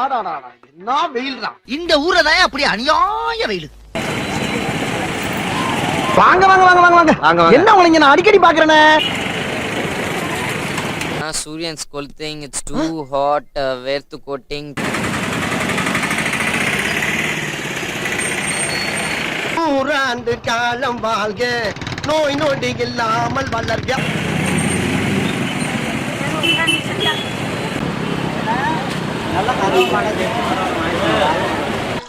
என்ன வெயில் தான். இந்த ஊரை தான் அப்படி அநியாய வெயில்? வாங்க வாங்க வாங்க வாங்க வாங்க. என்ன உங்களை நான் அடிக்கடி பாக்குறேனே சூரியன்ஸ் கொளுத்திங் இட்ஸ் டூ ஹாட் வேர்த்து கோட்டிங். நூறாண்டு காலம் வாழ்க. நோய் நொடி இல்லாமல் வளர்க.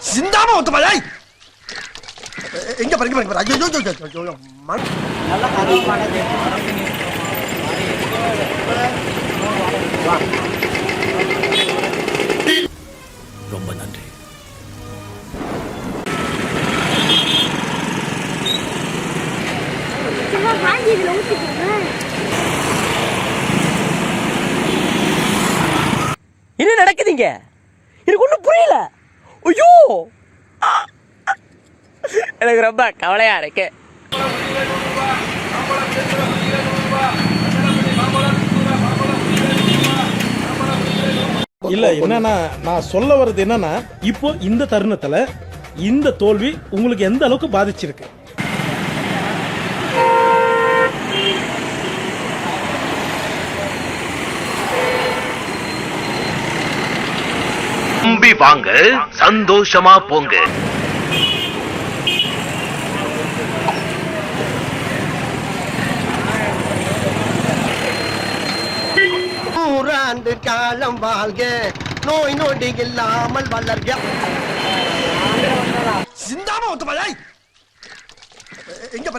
சிந்தாம ஒத்து பாய் எங்க பாருங்க பாருங்க பாரு. ஐயோ ஐயோ, ஐயோ, ஐயோ, மண். ரொம்ப நன்றி. என்ன நடக்குதுங்க? எனக்கு ஒன்றும் புரியல. ஐயோ! எனக்கு ரொம்ப கவலையா இருக்கு. இல்ல என்னன்னா நான் சொல்ல வர்றது என்னன்னா இப்போ இந்த தருணத்துல இந்த தோல்வி உங்களுக்கு எந்த அளவுக்கு பாதிச்சிருக்கு? நம்பி வாங்க சந்தோஷமா போங்க. நூறாண்டு காலம் வாழ்க நோய் நொடி இல்லாமல் வளர்க. சிந்தாம ஒத்து பாய் எங்க.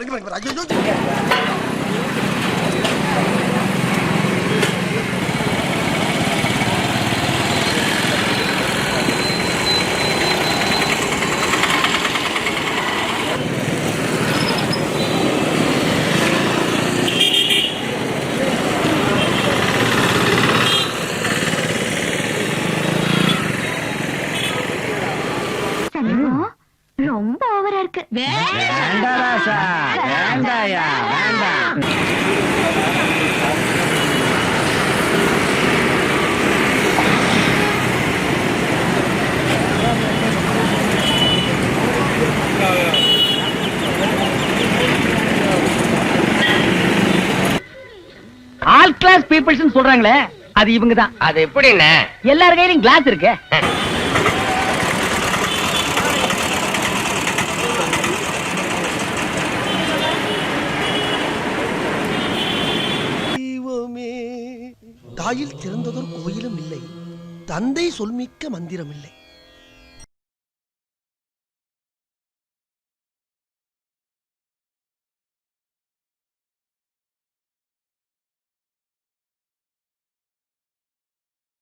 ஐயோ ஐயோ, ரொம்ப ஓவரா இருக்கு. ஆல் கிளாஸ் பீப்புள்ஸ் சொல்றாங்களே அது இவங்க தான். அது எப்படிண்ணே எல்லார் கையிலும் கிளாஸ் இருக்கு. தாயில் திறந்ததொரு கோயிலும் இல்லை. தந்தை சொல்மிக்க மந்திரம் இல்லை